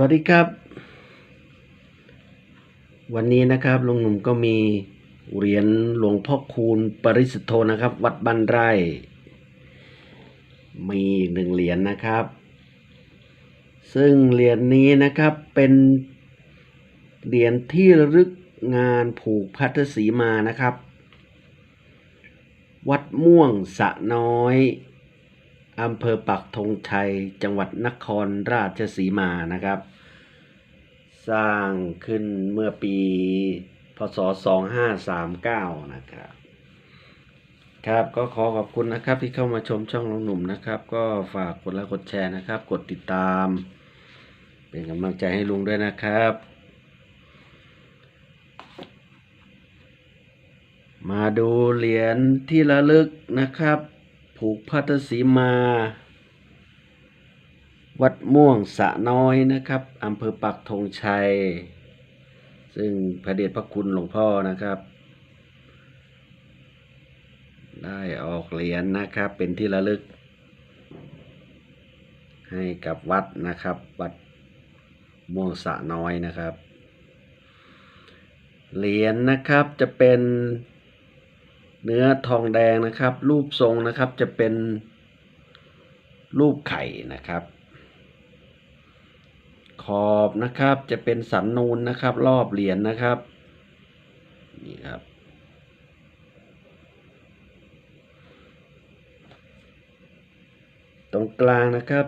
วัสดีครับ วันนี้นะครับลุงหนุ่มก็มีเหรียญหลวงพ่อคูณปริสุทธโธนะครับ วัดบ้านไร่ มีอีกหนึ่งเหรียญนะครับ ซึ่งเหรียญนี้นะครับเป็นเหรียญที่ระลึกงานผูกพัทสีมานะครับ วัดม่วงสะน้อย อำเภอปักธงชัย จังหวัดนครราชสีมานะครับ สร้างขึ้นเมื่อปีพศ 2539 นะครับ ครับก็ขอขอบคุณนะครับที่เข้ามาชมช่องน้องหนุ่มนะครับ ก็ฝากกดไลค์กดแชร์นะครับ กดติดตาม เป็นกำลังใจให้ลุงด้วยนะครับ มาดูเหรียญที่ระลึกนะครับ ผูกพัทสีมา วัดม่วงสะน้อยนะครับอำเภอปักธงชัย ซึ่งพระเดชพระคุณหลวงพ่อนะครับ ได้ออกเหรียญนะครับ เป็นที่ระลึก ให้กับวัดนะครับ วัดม่วงสะน้อยนะครับ เหรียญนะครับจะเป็น เนื้อทองแดงนะครับ รูปทรงนะครับจะเป็นรูปไข่นะครับ ขอบนะครับจะเป็นสันนูนนะครับ รอบเหรียญนะครับนี่ครับ ตรงกลางนะครับ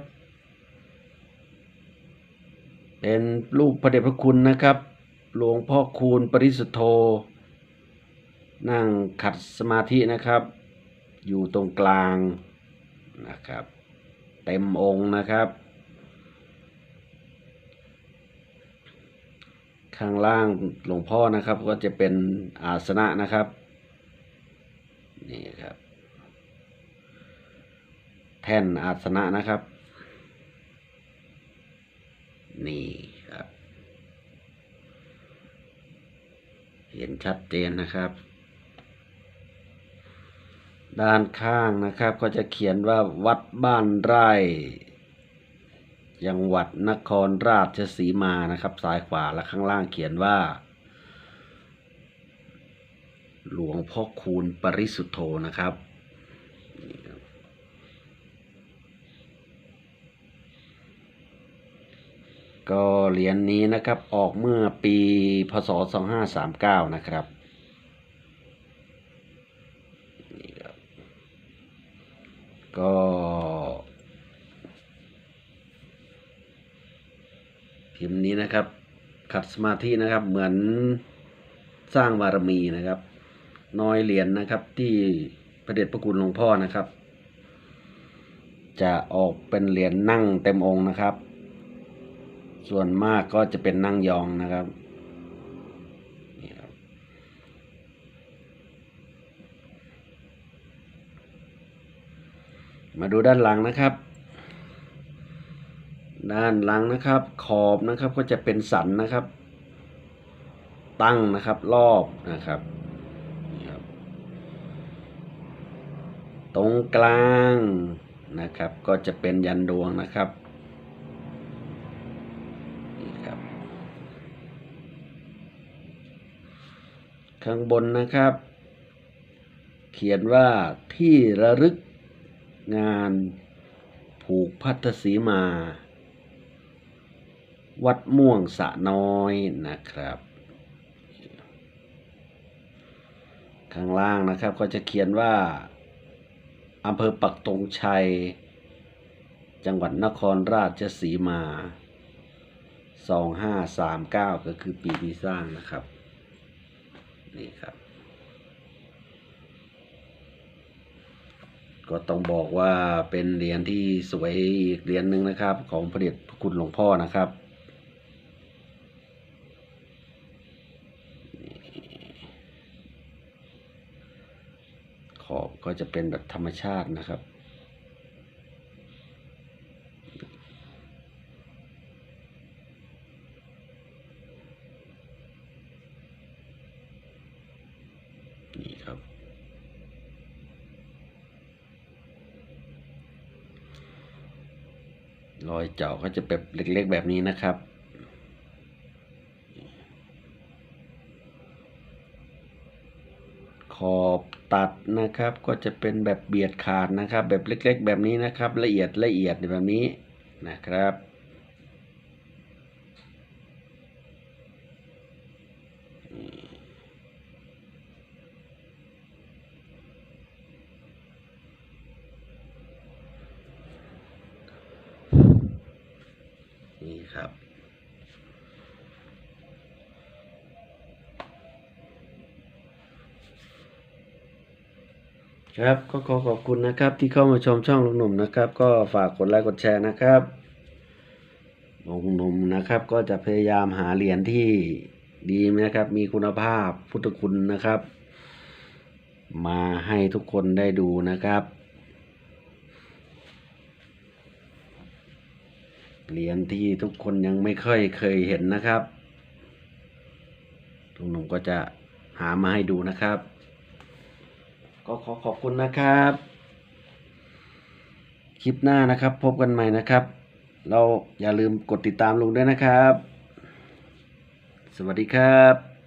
เป็นรูปพระเดชพระคุณนะครับ หลวงพ่อคูณปริสุทธโธ นั่งขัดสมาธินะครับ อยู่ตรงกลางนะครับ เต็มองค์นะครับ ข้างล่างหลวงพ่อนะครับก็จะเป็นอาสนะนะครับนี่ครับ แท่นอาสนะนะครับ นี่ครับ เห็นชัดเจนนะครับ ด้านข้างนะครับ ก็จะเขียนว่าวัดบ้านไร่จังหวัดนครราชสีมานะครับ ซ้ายขวาและข้างล่างเขียนว่า หลวงพ่อคูณปริสุทธโธนะครับนี่ครับก็เหรียญนี้นะครับออกเมื่อปีพศ 2539 นะครับนี่ครับ ก็ พิมพ์นี้นะครับ ขัดสมาธินะครับ เหมือนสร้างบารมีนะครับ น้อยเหรียญนะครับ ที่พระเดชพระคุณหลวงพ่อนะครับ จะออกเป็นเหรียญนั่งเต็มองค์นะครับ ส่วนมากก็จะเป็นนั่งยองนะครับมาดูด้านหลังนะครับ ด้านหลังนะครับ ขอบนะครับก็จะเป็นสันนะครับ ตั้งนะครับรอบนะครับตรงกลางนะครับ ก็จะเป็นยันดวงนะครับนี่ครับข้างบนนะครับ เขียนว่าที่ระลึกงานผูกพัทธสีมา วัดม่วงสะน้อยนะครับ ข้างล่างนะครับก็จะเขียนว่าอำเภอปักตงชัย จังหวัดนครราชสีมา 2539 ก็คือปีที่สร้างนะครับ นี่ครับ ก็ต้องบอกว่าเป็นเหรียญที่สวยอีกเหรียญหนึ่งนะครับ ของพระเดชพระคุณหลวงพ่อนะครับ็จะเป็นแบบธรรมชาตินะครับ นี่ครับ รอยเจาะก็จะแบบเล็กๆแบบนี้นะครับขอบ ตัดนะครับ ก็จะเป็นแบบเบียดขาดนะครับ แบบเล็ก ๆ แบบนี้นะครับ ละเอียดละเอียดแบบนี้นะครับ นี่ครับ ครับก็ขอขอบคุณนะครับ ที่เข้ามาชมช่องลุงหนุ่มนะครับ ก็ฝากกดไลค์กดแชร์นะครับลุงหนุ่มนะครับ ก็จะพยายามหาเหรียญที่ดีนะครับ มีคุณภาพพุทธคุณนะครับ มาให้ทุกคนได้ดูนะครับเหรียญที่ทุกคนยังไม่ค่อยเคยเห็นนะครับลุงหนุ่มก็จะหามาให้ดูนะครับ ก็ขอขอบคุณนะครับ คลิปหน้านะครับ พบกันใหม่นะครับ เราอย่าลืมกดติดตามลุงด้วยนะครับ สวัสดีครับ